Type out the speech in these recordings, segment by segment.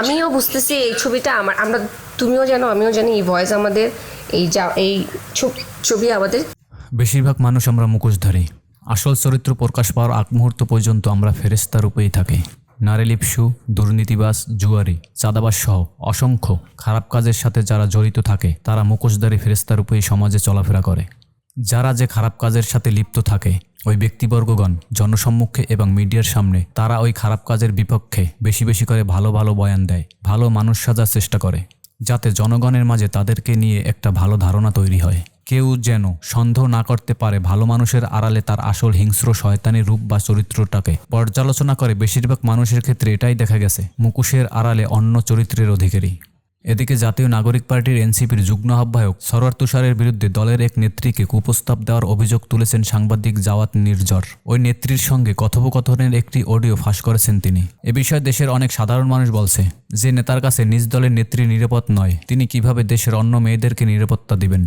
আমিও বুঝতেছি এই ছবিটা আমার, আমরা, তুমিও জানো, আমিও জানি এই ভয়েস আমাদের, এই যা, এই ছবি আমাদের। বেশিরভাগ মানুষ আমরা মুখোশধারী। আসল চরিত্র প্রকাশ পাওয়ার আগ মুহূর্ত পর্যন্ত আমরা ফেরেস্তা রূপেই থাকি। নারীলিপসু দুর্নীতিবাস জুয়ারি চাঁদাবাস সহ অসংখ্য খারাপ কাজের সাথে যারা জড়িত থাকে, তারা মুখোশধারী ফেরেস্তা রূপেই সমাজে চলাফেরা করে। যারা যে খারাপ কাজের সাথে লিপ্ত থাকে ওই ব্যক্তিবর্গগণ, জনসম্মুখে এবং মিডিয়ার সামনে, তারা ওই খারাপ কাজের বিপক্ষে বেশি বেশি করে ভালো ভালো বয়ান দেয়, ভালো মানুষ সাজার চেষ্টা করে, যাতে জনগণের মাঝে তাদেরকে নিয়ে একটা ভালো ধারণা তৈরি হয়। কেউ যেন সন্দেহ না করতে পারে ভালো মানুষের আড়ালে তার আসল হিংস্র শয়তানি রূপ বা চরিত্রটাকে। পর্যালোচনা করে বেশিরভাগ মানুষের ক্ষেত্রে এটাই দেখা গেছে মুকুশের আড়ালে অন্য চরিত্রের অধিকারী। এদিকে জাতীয় নাগরিক পার্টির এনসিপির যুগ্ম আহ্বায়ক সরোয়ার তুষারের বিরুদ্ধে দলের এক নেত্রীকে কুপ্রস্তাব দেওয়ার অভিযোগ তুলেছেন সাংবাদিক জাওয়াত নির্জর। ওই নেত্রীর সঙ্গে কথোপকথনের একটি অডিও ফাঁস করেছেন তিনি। এ বিষয়ে দেশের অনেক সাধারণ মানুষ বলছে, যে নেতার কাছে নিজ দলের নেত্রী নিরাপদ নয়, তিনি কীভাবে দেশের অন্য মেয়েদেরকে নিরাপত্তা দিবেন?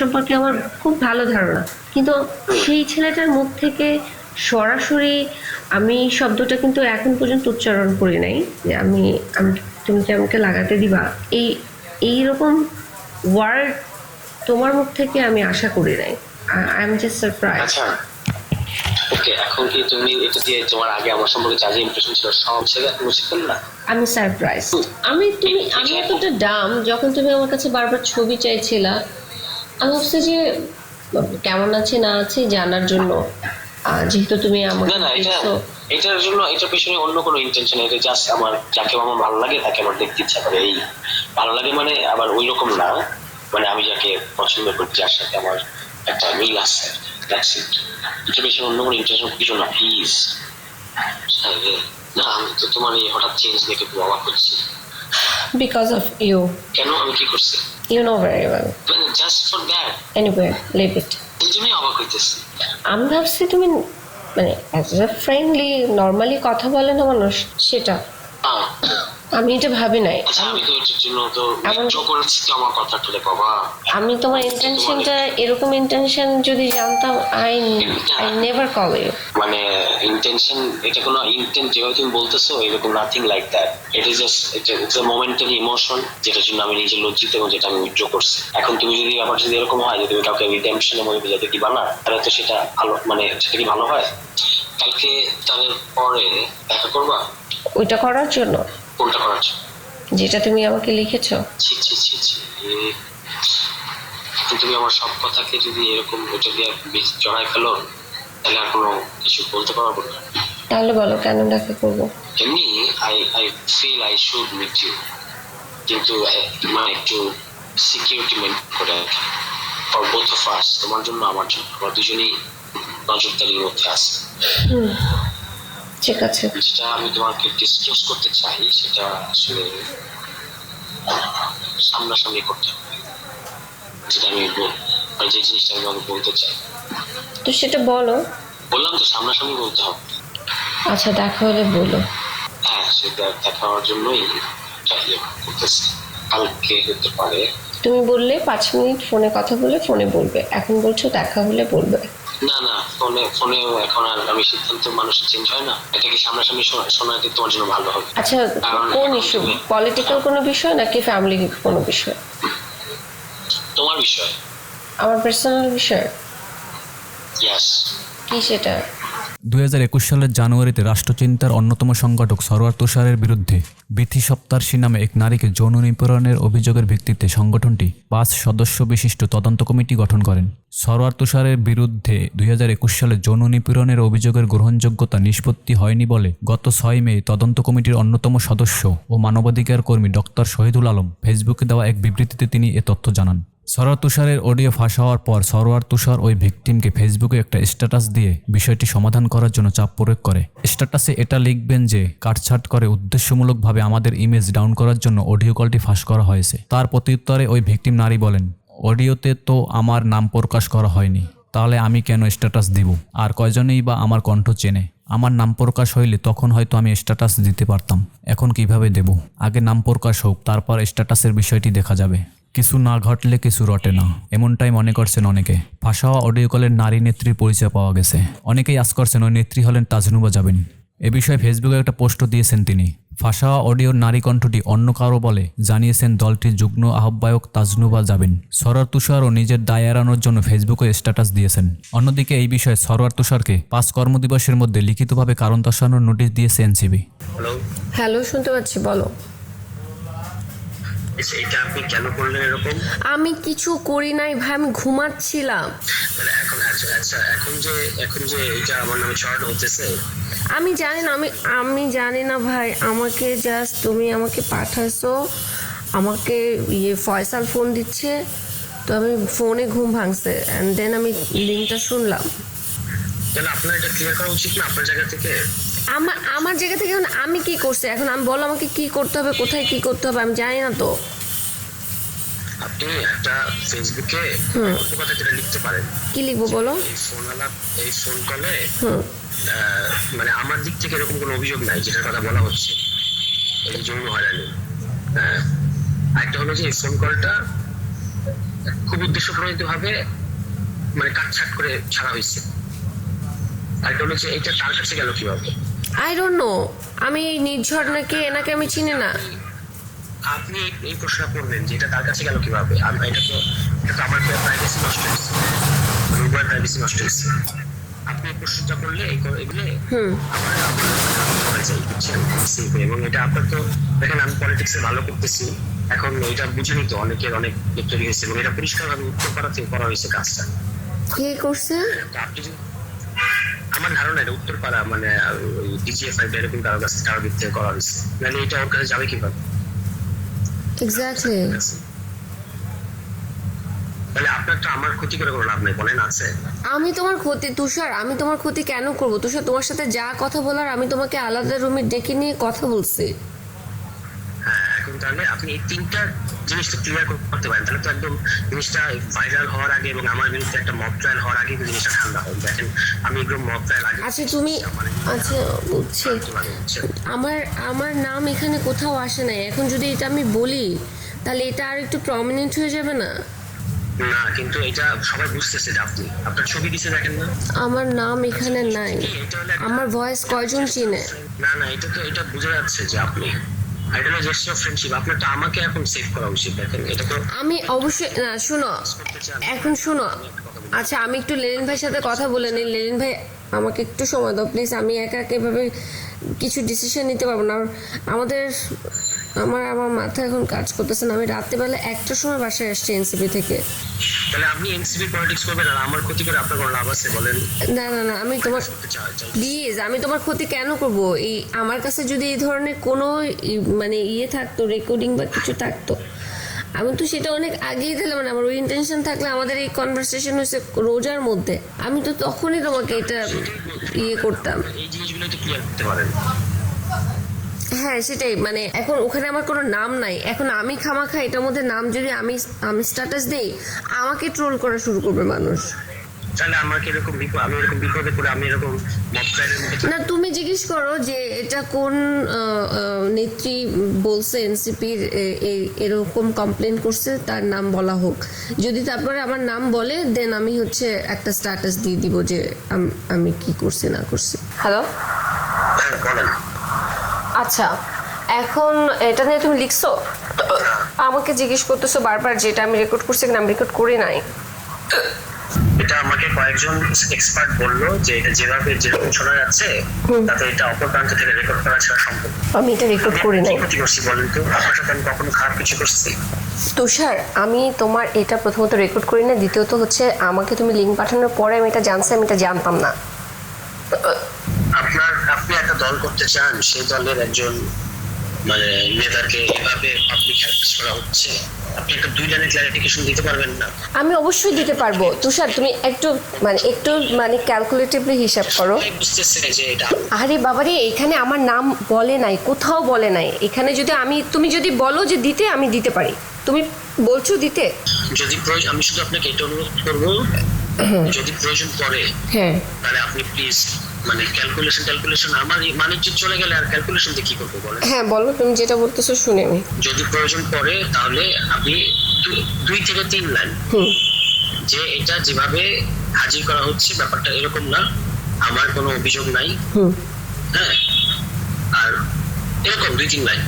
সম্পর্কে আমার খুব ভালো ধারণা। কিন্তু সেই ছেলেটার মুখ থেকে সরাসরি আমি শব্দটা কিন্তু এখন পর্যন্ত উচ্চারণ করি নাই যে আমি আমি তুমি কি আমাকে লাগাতে দিবা? এই এইরকম ওয়ার্ড তোমার মুখ থেকে আমি আশা করি নাই। আই এম জাস্ট সারপ্রাইজ আচ্ছা। ওকে এখন কি তুমি এটা দিয়ে তোমার আগে আমার সম্পর্কে যা যা ইমপ্রেশন ছিল সব ছেড়ে মুছে ফেললা আমি সারপ্রাইজ আমি তুমি আমি এতটা ডাম যখন তুমি আমার কাছে বারবার ছবি চাইছিলা আমি ভাবছি যে কেমন আছে না আছে জানার জন্য। আহ, যেহেতু তুমি আমাকে না না এটা এটার জন্য এটার পিছনে অন্য কোনো ইন্টেনশন এটা জাস্ট আমার যাকে আমার ভালো লাগে তাকে আমার দেখতে ইচ্ছা করে। এই ভালো লাগে মানে আবার ওই রকম না। মানে আমি যাকে পছন্দ করি যার সাথে আমার একটা মিল আছে দ্যাটস ইট এটার পিছনে অন্য কোনো ইন্টেনশন কিছু না প্লিজ না আমি তো তোমার এই হঠাৎ চেঞ্জ দেখে খুব অবাক হচ্ছি। বিকজ অফ ইউ কেন? আমি কি করছি? ইউ নো ভেরি ওয়েল মানে just for that anyway leave it এই জন্যই অবাক হইতেছি। আমি ভাবছি তুমি মানে অ্যাজ ফ্রেন্ডলি নর্মালি কথা বলে না মানুষ, সেটা। আমি এটা ভাবি নাই। আচ্ছা আমি তো এটার জন্য তো করেছি তো আমার কথাটা রে বাবা। আমি তোমার ইন্টেনশনটা এরকম ইন্টেনশন যদি জানতাম I I never call you মানে ইন্টেনশন এটা কোনো ইন্টেন্ট যেভাবে তুমি বলতেছো এরকম nothing like that it is just it's a momentary emotion যেটার জন্য আমি নিজে লজ্জিত এবং যেটা আমি উইথড্র করছি। এখন তুমি যদি আবার যদি এরকম হয় যে তুমি কাউকে রিডেমশনের মধ্যে বোঝাতে দিবা না তাহলে তো সেটা ভালো মানে সেটা কি ভালো হয়? কালকে তাদের পরে দেখা করবা? ওইটা করার জন্য। করার জন্য? যেটা তুমি আমাকে লিখেছো? ছি ছি ছি ছি তুমি আমার সব কথাকে যদি এরকম ওইটা দিয়ে বীজ জড়াই ফেলো তাহলে আর কোনো কিছু বলতে পারব না। তাহলে বলো কেন দেখা করব? এমনি I I feel I should meet you কিন্তু মানে একটু সিকিউরিটি মেনটেন করে ফর বোথ অফ আস তোমার জন্য আমার জন্য আমরা দুজনেই নজরদারির মধ্যে আছে। ঠিক আছে। যেটা আমি তোমাকে ডিসক্লোজ করতে চাই সেটা আসলে সামনাসামনি করতে হবে। যেটা আমি বল- যে জিনিসটা আমি তোমাকে বলতে চাই। তো সেটা বলো। বললাম তো সামনাসামনি বলতে হবে। আচ্ছা দেখা হলে বলো। হ্যাঁ সেটা দেখা হওয়ার জন্যই ইয়ে করতেছি। কালকে হতে পারে। তুমি বললে পাঁচ মিনিট ফোনে কথা বলে ফোনে বলবে। এখন বলছো দেখা হলে বলবে। না না ফোনে ফোনে এখন আর আমি সিদ্ধান্ত মানুষ চেঞ্জ হয় না। এটা কি সামনাসামনি শোনা- শোনাতে তোমার জন্য ভালো হবে। আচ্ছা কোন ইস্যু পলিটিক্যাল কোনো বিষয় নাকি ফ্যামিলি কোনো বিষয়? তোমার বিষয়? আমার পার্সোনাল বিষয়? ইয়েস কি সেটা? দুই হাজার একুশ সালের জানুয়ারিতে রাষ্ট্রচিন্তার অন্যতম সংগঠক সরোয়ার তুষারের বিরুদ্ধে বিথি সপ্তার্ষী নামে এক নারীকে যৌন নিপীড়নের অভিযোগের ভিত্তিতে সংগঠনটি পাঁচ সদস্য বিশিষ্ট তদন্ত কমিটি গঠন করেন। সরোয়ার তুষারের বিরুদ্ধে দুই হাজার একুশ সালে যৌন নিপীড়নের অভিযোগের গ্রহণযোগ্যতা নিষ্পত্তি হয়নি বলে গত ছয় মে তদন্ত কমিটির অন্যতম সদস্য ও মানবাধিকার কর্মী ডক্টর শহীদুল আলম ফেসবুকে দেওয়া এক বিবৃতিতে তিনি এ তথ্য জানান। সরোয়ার তুষারের অডিও ফাঁস হওয়ার পর সরোয়ার তুষার ওই ভিকটিমকে ফেসবুকে একটা স্ট্যাটাস দিয়ে বিষয়টি সমাধান করার জন্য চাপ প্রয়োগ করে। স্ট্যাটাসে এটা লিখবেন যে, কাটছাট করে উদ্দেশ্যমূলকভাবে আমাদের ইমেজ ডাউন করার জন্য অডিও কলটি ফাঁস করা হয়েছে। তার প্রত্যুত্তরে ওই ভিকটিম নারী বলেন, অডিওতে তো আমার নাম প্রকাশ করা হয়নি, তাহলে আমি কেন স্ট্যাটাস দিব? আর কয়জনেই বা আমার কণ্ঠ চেনে। আমার নাম প্রকাশ হইলে তখন হয়তো আমি স্ট্যাটাস দিতে পারতাম। এখন কীভাবে দেব? আগে নাম প্রকাশ হোক, তারপর স্ট্যাটাসের বিষয়টি দেখা যাবে। কিছু না ঘটলে কিছু রটে না। এমনটাই মনে করছেন অনেকে। ফাঁসা হওয়া অডিও কলের নারী নেত্রীর পরিচয় পাওয়া গেছে। অনেকেই আশ করছেন ওই নেত্রী হলেন তাজনুবা যাবেন এ বিষয়ে ফেসবুকে একটা পোস্ট দিয়েছেন তিনি। ফাঁসা অডিওর নারী কণ্ঠটি অন্য কারও বলে জানিয়েছেন দলটির যুগ্ম আহ্বায়ক তাজনুবা যাবেন সরোয়ার তুষারও নিজের দায় এড়ানোর জন্য ফেসবুকে স্ট্যাটাস দিয়েছেন। অন্যদিকে এই বিষয়ে সরোয়ার তুষারকে পাঁচ কর্মদিবসের মধ্যে লিখিতভাবে কারণ দর্শানোর নোটিশ দিয়েছে এনসিবি। হ্যালো হ্যালো শুনতে পাচ্ছি বলো। এটা আপনি কেন করলেন এরকম? আমি কিছু করি নাই ভাই আমি ঘুমাচ্ছিলাম। মানে এখন আচ্ছা আচ্ছা এখন যে এখন যে এটা আমার নামে শর্ট হতেছে আমি জানি না আমি আমি জানি না ভাই আমাকে জাস্ট তুমি আমাকে পাঠাইছো আমাকে ইয়ে ফয়সাল ফোন দিচ্ছে তো আমি ফোনে ঘুম ভাঙছে অ্যান্ড দেন আমি লিঙ্কটা শুনলাম। তাহলে আপনার এটা ক্লিয়ার করা উচিত না আপনার জায়গা থেকে? আমার আমার জায়গা থেকে এখন আমি কি করছি? এখন আমি বলো আমাকে কি করতে হবে কোথায় কি করতে হবে আমি জানি না তো। আপনি একটা ফেসবুকে কথা যেটা লিখতে পারেন। কি লিখব বলো? এই ফোন আলাপ এই ফোন কলে মানে আমার দিক থেকে এরকম কোনো অভিযোগ নাই যেটার কথা বলা হচ্ছে। এই যৌন হয়রানি। হ্যাঁ। আরেকটা হলো যে এই ফোন কলটা খুব উদ্দেশ্য প্রণীত ভাবে মানে কাটছাট করে ছাড়া হয়েছে। আরেকটা হলো যে এটা তার কাছে গেল কীভাবে? আই ডোন্ট নো আমি নির্ঝর নাকি এনাকে আমি চিনি না। আপনি এই- প্রশ্ন করলেন যে এটা তার কাছে গেল কীভাবে? আমি এটা তো এটা আমার প্রাইভেসি নষ্ট হয়েছে রুবার প্রাইভেসি নষ্ট হয়েছে। আপনি এই প্রশ্নটা করলে এগুলো হুম। আমার হয়ে যায়, এবং এটা আপনার তো দেখেন আমি পলিটিক্সে ভালো করতেছি। এখন এটা বুঝেনি তো অনেকের অনেক তৈরি হয়েছে এবং এটা পরিষ্কারভাবে উত্তর করা থেকে করা হয়েছে কাজটা। কে করছে? আপনি যদি আমার ধারণা এটা উত্তরপাড়া মানে ডিজিএফআই এরকম কারও কাছে কারও দিক থেকে করা হয়েছে। মানে এটা ওর কাছে যাবে কীভাবে? এক্স্যাক্টলি তাহলে আপনার তো আমার ক্ষতি করে কোনো লাভ নেই বলেন আছে? আমি তোমার ক্ষতি তুষার আমি তোমার ক্ষতি কেন করব? তুষার তোমার সাথে যা কথা বলার আমি তোমাকে আলাদা রুমে ডেকে নিয়ে কথা বলছি। তাহলে আপনি এই তিনটা জিনিসটা ক্লিয়ার করতে পারেন। তাহলে তো একদম জিনিসটা ভাইরাল হওয়ার আগে এবং আমার বিরুদ্ধে একটা মব ট্রায়াল হওয়ার আগে জিনিসটা ঠান্ডা হয়। দেখেন আমি একদম মব ট্রায়াল আগে আচ্ছা তুমি আচ্ছা বুঝছি। লাগে, বুঝছেন? আমার আমার নাম এখানে কোথাও আসে নাই। এখন যদি এটা আমি বলি তাহলে এটা আর একটু প্রমিনেন্ট হয়ে যাবে না? না কিন্তু এটা সবাই বুঝতেছে যে আপনি। আপনার ছবি দিছে দেখেন না? আমার নাম এখানে নাই। হলো একটা- আমার ভয়েস কয়জন চিনে? না না এটা তো এটা বোঝা যাচ্ছে যে আপনি সেভ করা উচিত আমি অবশ্যই না, শোনো, এখন শোনো। আচ্ছা আমি একটু লেলিন ভাইয়ের সাথে কথা বলে নিই। লেলিন ভাই, আমাকে একটু সময় দাও প্লিজ আমি একা একা কিছু ডিসিশন নিতে পারব না। আমাদের আমার আমার মাথা এখন কাজ করতেছে না। আমি রাত্রেবেলা একটার সময় বাসায় আসছি এনসিপি থেকে। তাহলে আপনি এনসিপি পলিটিক্স করবেন আর আমার ক্ষতি করে আপনার কোনো লাভ আছে বলেন। না না না আমি তোমার। প্লিজ আমি তোমার ক্ষতি কেন করব? এই আমার কাছে যদি এই ধরনের কোনো মানে ইয়ে থাকতো রেকর্ডিং বা কিছু থাকতো আমি তো সেটা অনেক আগেই দিলাম মানে আমার ওই ইন্টেনশন থাকলে আমাদের এই কনভারসেশন হয়েছে রোজার মধ্যে। আমি তো তখনই তোমাকে এটা ইয়ে করতাম। এই জিনিসগুলো একটু ক্লিয়ার করতে পারেন। হ্যাঁ সেটাই। মানে এখন ওখানে আমার কোনো নাম নাই। এখন আমি খামাখা এটার মধ্যে নাম যদি আমি আমি স্ট্যাটাস দেই আমাকে ট্রোল করা শুরু করবে মানুষ। তাহলে আমাকে এরকম আমি এরকম বিপদে পড়ে আমি এরকম মব ট্রায়ালের মধ্যে না তুমি জিজ্ঞেস করো যে এটা কোন নেত্রী বলছে এনসিপির এরকম কমপ্লেন করছে তার নাম বলা হোক। যদি তারপরে আমার নাম বলে দেন আমি হচ্ছে একটা স্ট্যাটাস দিয়ে দিব যে আম- আমি কি করছি না করছি। হ্যালো হ্যাঁ বলেন। আচ্ছা এখন এটা নিয়ে তুমি লিখছো? আমাকে জিজ্ঞেস করতেছো বারবার যেটা আমি রেকর্ড করছি কিনা আমি রেকর্ড করি নাই। এটা আমাকে কয়েকজন এক্সপার্ট বলল যে এটা যেভাবে যেরকম শোনা যাচ্ছে তাতে এটা অপর প্রান্ত থেকে রেকর্ড করা ছাড়া সম্ভব আমি এটা রেকর্ড করি কি নাই। ক্ষতি করছি বলেন তো আপনার সাথে আমি কখনো খারাপ কিছু করছি? তুষার আমি তোমার এটা প্রথমত রেকর্ড করি না দ্বিতীয়ত হচ্ছে আমাকে তুমি লিঙ্ক পাঠানোর পরে আমি এটা জানছি আমি এটা জানতাম না। দল করতে চান সেই দলের একজন মানে নেতাকে এভাবে পাবলিক হ্যারাস করা হচ্ছে। আপনি একটা দুই ক্লারিফিকেশন দিতে পারবেন না? আমি অবশ্যই দিতে পারব। তুষার তুমি একটু মানে একটু মানে ক্যালকুলেটিভলি হিসাব করো। আরে বাবারে এখানে আমার নাম বলে নাই কোথাও বলে নাই। এখানে যদি আমি তুমি যদি বলো যে দিতে আমি দিতে পারি। তুমি বলছো দিতে? যদি প্রয়োজন আমি শুধু আপনাকে এটা অনুরোধ করব যদি প্রয়োজন পড়ে হ্যাঁ। তাহলে আপনি প্লিজ মানে ক্যালকুলেশন ক্যালকুলেশন আমার এই চলে গেলে আর ক্যালকুলেশন দিয়ে কি করব বলেন? হ্যাঁ বলো তুমি যেটা বলতেছো শুনে আমি। যদি প্রয়োজন পড়ে তাহলে আপনি দু- দুই থেকে তিন লাইন। হুম। যে এটা যেভাবে হাজির করা হচ্ছে ব্যাপারটা এরকম না। আমার কোনো অভিযোগ নাই। হুম। হ্যাঁ? আর এরকম দুই তিন লাইন।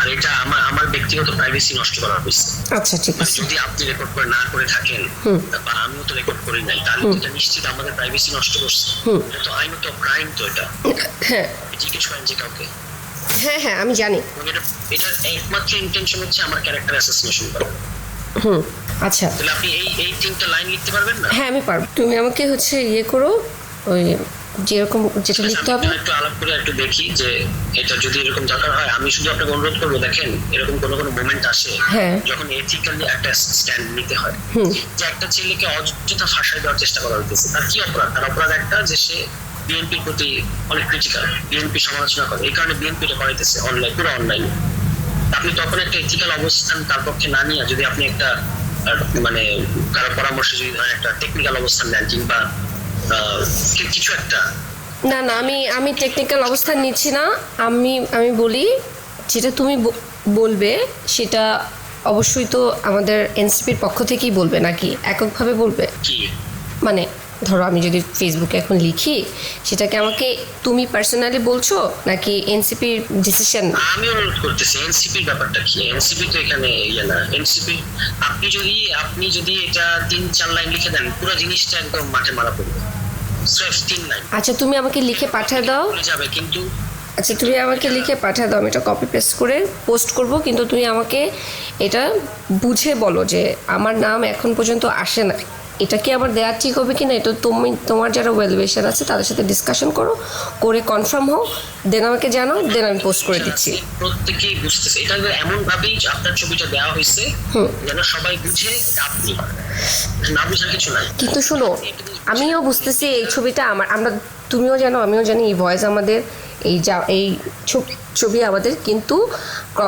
আর এটা আমার আমার ব্যক্তিগত প্রাইভেসি নষ্ট করা হয়েছে আচ্ছা ঠিক আছে। যদি আপনি রেকর্ড করে না করে থাকেন বা আমিও তো রেকর্ড করি নাই তাহলে এটা নিশ্চিত আমাদের প্রাইভেসি নষ্ট করছে। এটা তো আইনত ক্রাইম তো এটা। হ্যাঁ। জিজ্ঞেস করেন যে কাউকে। হ্যাঁ হ্যাঁ আমি জানি। এটা একমাত্র ইন্টেনশন হচ্ছে আমার ক্যারেক্টার অ্যাসাসিনেশন করা। হুম আচ্ছা। তাহলে আপনি এই এই তিনটা লাইন লিখতে পারবেন না? হ্যাঁ আমি পারব। তুমি আমাকে হচ্ছে ইয়ে করো ওই যেরকম যেটা লিখতে হবে। একটু আলাপ করে একটু দেখি যে এটা যদি এরকম দরকার হয় আমি শুধু আপনাকে অনুরোধ করব দেখেন এরকম কোনো কোনো মোমেন্ট আসে হ্যাঁ। যখন এথিক্যালি একটা স্ট্যান্ড নিতে হয়। যে একটা ছেলেকে অযথা দেওয়ার চেষ্টা করা হইতেছে তার কি অপরাধ? তার অপরাধ একটা যে সে বিএনপির প্রতি অনেক ক্রিটিক্যাল বিএনপি সমালোচনা করে। এই কারণে বিএনপি এটা করাইতেছে অনলাইন পুরো অনলাইনে আপনি তখন একটা এথিক্যাল অবস্থান তার পক্ষে না নিয়ে যদি আপনি একটা মানে কারও পরামর্শে যদি ধরেন একটা টেকনিক্যাল অবস্থান নেন কিংবা কিছু একটা। না না আমি আমি টেকনিক্যাল অবস্থান নিচ্ছি না। আমি আমি বলি যেটা তুমি বলবে সেটা অবশ্যই তো আমাদের এনসিপির পক্ষ থেকেই বলবে নাকি? এককভাবে বলবে? মানে ধরো আমি যদি ফেসবুকে এখন লিখি সেটাকে আমাকে তুমি পার্সোনালি বলছো নাকি এনসিপির ডিসিশন আমি অনুরোধ করতেছি এনসিপির ব্যাপারটা কি? এনসিপি তো এখানে ইয়ে না। এনসিপি আপনি যদি আপনি যদি এটা তিন চার লাইন লিখে দেন পুরো জিনিসটা একদম মাঠে মারা পড়বে। আচ্ছা তুমি আমাকে লিখে পাঠিয়ে দাও। যাবে কিন্তু আচ্ছা তুমি আমাকে লিখে পাঠিয়ে দাও আমি এটা কপি পেস্ট করে পোস্ট করব কিন্তু তুমি আমাকে এটা বুঝে বলো যে আমার নাম এখন পর্যন্ত আসে না এটা কি আমার দেওয়া ঠিক হবে কি না এটা তুমি তোমার যারা ওয়েল উইশার আছে তাদের সাথে ডিসকাশন করো করে কনফার্ম হও দেন আমাকে জানো দেন আমি পোস্ট করে দিচ্ছি। প্রত্যেকেই বুঝতেছে। এটা এমন ভাবেই আপনার ছবিটা দেওয়া হয়েছে যেন সবাই বুঝে এটা আপনি। না বুঝার কিছু নাই। কিন্তু শোনো আমিও বুঝতেছি এই ছবিটা আমার আমরা তুমিও জানো আমিও জানি এই ভয়েস আমাদের এই যা এই ছব- আমাদের, কিন্তু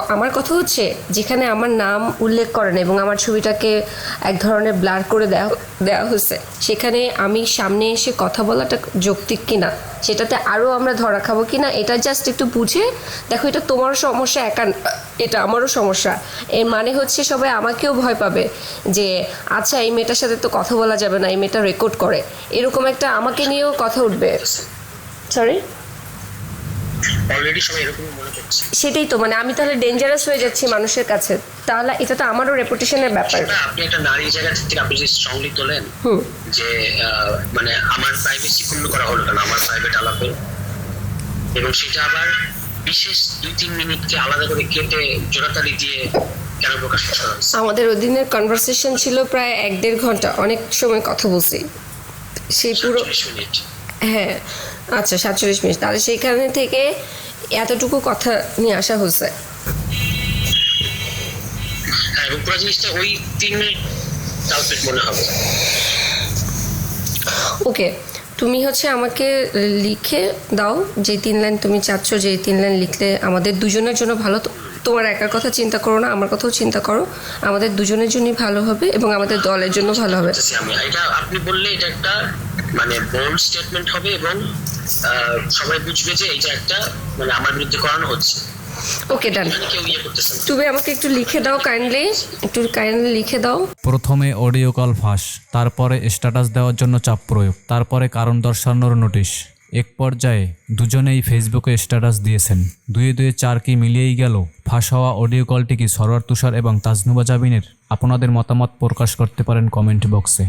আমার কথা হচ্ছে যেখানে আমার নাম উল্লেখ করেন এবং আমার ছবিটাকে এক ধরনের ব্লার করে দেওয়া দেওয়া হয়েছে, সেখানে আমি সামনে এসে কথা বলাটা যৌক্তিক কিনা, সেটাতে আরও আমরা ধরা খাব কিনা, এটা জাস্ট একটু বুঝে, দেখো এটা তোমারও সমস্যা একা এটা আমারও সমস্যা। এর মানে হচ্ছে সবাই আমাকেও ভয় পাবে যে আচ্ছা এই মেয়েটার সাথে তো কথা বলা যাবে না, এই মেয়েটা রেকর্ড করে। এরকম একটা আমাকে নিয়েও কথা উঠবে। সরি অলরেডি সবাই এরকম মনে করছে। সেটাই তো মানে আমি তাহলে ডেঞ্জারাস হয়ে যাচ্ছি মানুষের কাছে। তাহলে এটা তো আমারও রেপুটেশনের ব্যাপার। আপনি একটা নারী জায়গা থেকে আপনি যদি স্ট্রংলি তোলেন যে মানে আমার প্রাইভেসি পূর্ণ করা হলো কেন? আমার প্রাইভেট আলাপে। এবং সেটা আবার বিশেষ দুই তিন মিনিটকে আলাদা করে কেটে জোড়াতালি দিয়ে আমাদের ওদিনের কনভারসেশন ছিল প্রায় এক দেড় ঘণ্টা। অনেক সময় কথা বলছি। সেই পুরো হ্যাঁ। আচ্ছা সাতচল্লিশ মিনিট। তাহলে সেইখানে থেকে এতটুকু কথা নিয়ে আসা হয়েছে। হ্যাঁ পুরো জিনিসটা ওই তিন মিনিট কালপেট মনে হবে। ওকে তুমি হচ্ছে আমাকে লিখে দাও যে তিন লাইন তুমি চাচ্ছ যে তিন লাইন লিখলে আমাদের দুজনের জন্য ভালো। তো- তোমার একার কথা চিন্তা করো না আমার কথাও চিন্তা করো। আমাদের দুজনের জন্যই ভালো হবে এবং আমাদের দলের জন্য ভালো হবে। এটা আপনি বললে এটা একটা মানে বোল্ড স্টেটমেন্ট হবে এবং সবাই বুঝবে যে এটা একটা মানে আমার বিরুদ্ধে করানো হচ্ছে। ওকে ডান এখানে কেউ ইয়ে তুমি আমাকে একটু লিখে দাও কাইন্ডলি একটু কাইন্ডলি লিখে দাও। প্রথমে অডিও কল ফাঁস তারপরে স্ট্যাটাস দেওয়ার জন্য চাপ প্রয়োগ তারপরে কারণ দর্শানোর নোটিশ এক পর্যায়ে দুজনেই ফেসবুকে স্ট্যাটাস দিয়েছেন। দুয়ে দুয়ে চার কি মিলিয়েই গেল ফাঁস হওয়া অডিও কলটি কি সরোয়ার তুষার এবং তাজনুবা জাবিনের? আপনাদের মতামত প্রকাশ করতে পারেন কমেন্ট বক্সে।